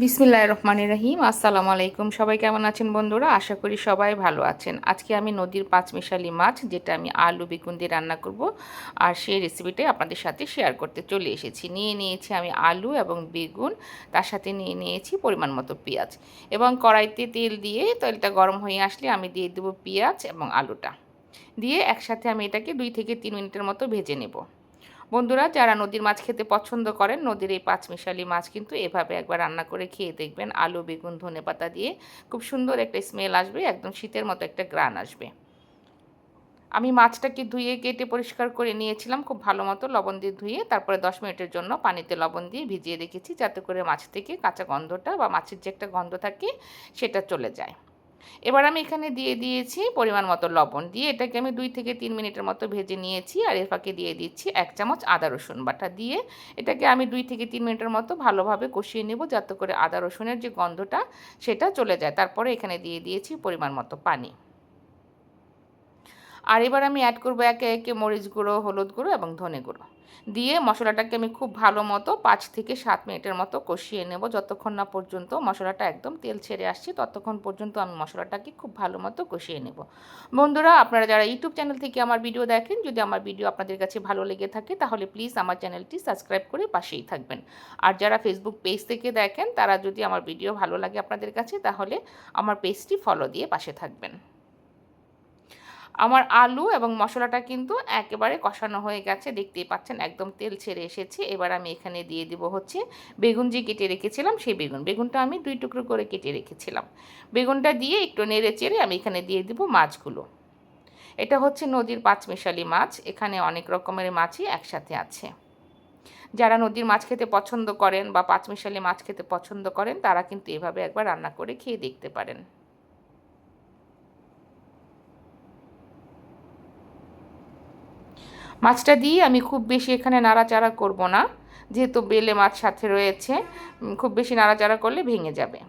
বিসমিল্লাহ রহমানির রহিম, আসসালামু আলাইকুম। সবাই কেমন আছেন বন্ধুরা? আশা করি সবাই ভালো আছেন। আজকে আমি নদীর পাঁচমিশালি মাছ, যেটা আমি আলু, বেগুন দিয়ে রান্না করব। আর সেই রেসিপিটাই আপনাদের সাথে শেয়ার করতে চলে এসেছি। নিয়ে নিয়েছি আমি আলু এবং বেগুন, তার সাথে নিয়ে নিয়েছি পরিমাণ মতো পেঁয়াজ। এবং কড়াইতে তেল দিয়ে তেলটা গরম হয়ে আসলে আমি দিয়ে দেবো পেঁয়াজ এবং আলুটা। দিয়ে একসাথে আমি এটাকে দুই থেকে তিন মিনিটের মতো ভেজে নেব। বন্ধুরা, যারা নদীর মাছ খেতে পছন্দ করেন, নদীর এই পাঁচমিশালি মাছ কিন্তু এভাবে একবার রান্না করে খেয়ে দেখবেন। আলু, বেগুন, ধনে পাতা দিয়ে খুব সুন্দর একটা স্মেল আসবে, একদম শীতের মতো একটা গ্রান আসবে। আমি মাছটাকে ধুয়ে, কেটে পরিষ্কার করে নিয়েছিলাম, খুব ভালো মতো লবণ দিয়ে ধুয়ে, তারপরে দশ মিনিটের জন্য পানিতে লবণ দিয়ে ভিজিয়ে রেখেছি, যাতে করে মাছ থেকে কাঁচা গন্ধটা বা মাছের যে একটা গন্ধ থাকে, সেটা চলে যায়। এবার আমি এখানে দিয়ে দিয়েছি পরিমাণ মতো লবণ। দিয়ে এটাকে আমি দুই থেকে তিন মিনিটের মতো ভেজে নিয়েছি আর এর ফাঁকে দিয়ে দিচ্ছি এক চামচ আদা রসুন বাটা। দিয়ে এটাকে আমি দুই থেকে তিন মিনিটের মতো ভালোভাবে কষিয়ে নেব যাতে করে আদা রসুনের যে গন্ধটা সেটা চলে যায়। তারপরে এখানে দিয়ে দিয়েছি পরিমাণ মতো পানি। আর এবার আমি অ্যাড করব একে একে মরিচ গুঁড়ো, হলুদ গুঁড়ো এবং ধনে গুঁড়ো। দিয়ে মশলাটাকে আমি খুব ভালো মতো পাঁচ থেকে সাত মিনিটের মতো কষিয়ে নেব। যতক্ষণ না পর্যন্ত মশলাটা একদম তেল ছেড়ে আসছে, ততক্ষণ পর্যন্ত আমি মশলাটাকে খুব ভালো মতো কষিয়ে নেব। বন্ধুরা, আপনারা যারা ইউটিউব চ্যানেল থেকে আমার ভিডিও দেখেন, যদি আমার ভিডিও আপনাদের কাছে ভালো লেগে থাকে, তাহলে প্লিজ আমার চ্যানেলটি সাবস্ক্রাইব করে পাশেই থাকবেন। আর যারা ফেসবুক পেজ থেকে দেখেন, তারা যদি আমার ভিডিও ভালো লাগে আপনাদের কাছে, তাহলে আমার পেজটি ফলো দিয়ে পাশে থাকবেন। আমার আলু এবং মশলাটা কিন্তু একেবারে কষানো হয়ে গেছে, দেখতেই পাচ্ছেন একদম তেল ছেড়ে এসেছে। এবার আমি এখানে দিয়ে দিব হচ্ছে বেগুন যে কেটে রেখেছিলাম সেই বেগুন। বেগুনটা আমি দুই টুকরো করে কেটে রেখেছিলাম। বেগুনটা দিয়ে একটু নেড়ে চেড়ে আমি এখানে দিয়ে দিব মাছগুলো। এটা হচ্ছে নদীর পাঁচমিশালি মাছ, এখানে অনেক রকমের মাছই একসাথে আছে। যারা নদীর মাছ খেতে পছন্দ করেন বা পাঁচমিশালি মাছ খেতে পছন্দ করেন, তারা কিন্তু এভাবে একবার রান্না করে খেয়ে দেখতে পারেন। মাছটা দিয়ে আমি খুব বেশি এখানে নাড়াচাড়া করব না। যেহেতু বেলে মাছ সাথে রয়েছে খুব বেশি নাড়াচাড়া করলে ভেঙে যাবে।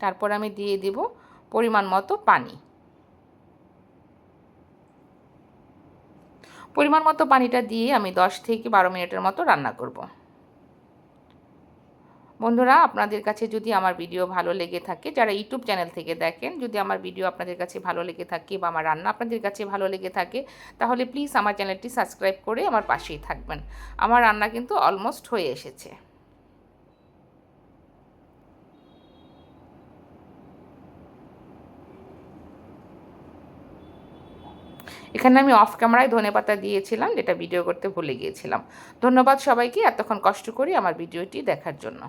তারপর আমি দিয়ে দিব পরিমাণ মতো পানি। পরিমাণ মতো পানিটা দিয়ে আমি দশ থেকে বারো মিনিটের মতো রান্না করব। বন্ধুরা, আপনাদের কাছে যদি আমার ভিডিও ভালো লেগে থাকে, যারা ইউটিউব চ্যানেল থেকে দেখেন, যদি আমার ভিডিও আপনাদের কাছে ভালো লেগে থাকে বা আমার রান্না আপনাদের কাছে ভালো লেগে থাকে, তাহলে প্লিজ আমার চ্যানেলটি সাবস্ক্রাইব করে আমার পাশেই থাকবেন। আমার রান্না কিন্তু অলমোস্ট হয়ে এসেছে। এখানে আমি অফ ক্যামেরায় ধনে পাতা দিয়েছিলাম, যেটা ভিডিও করতে ভুলে গিয়েছিলাম। ধন্যবাদ সবাইকে, এতক্ষণ কষ্ট করি আমার ভিডিওটি দেখার জন্য।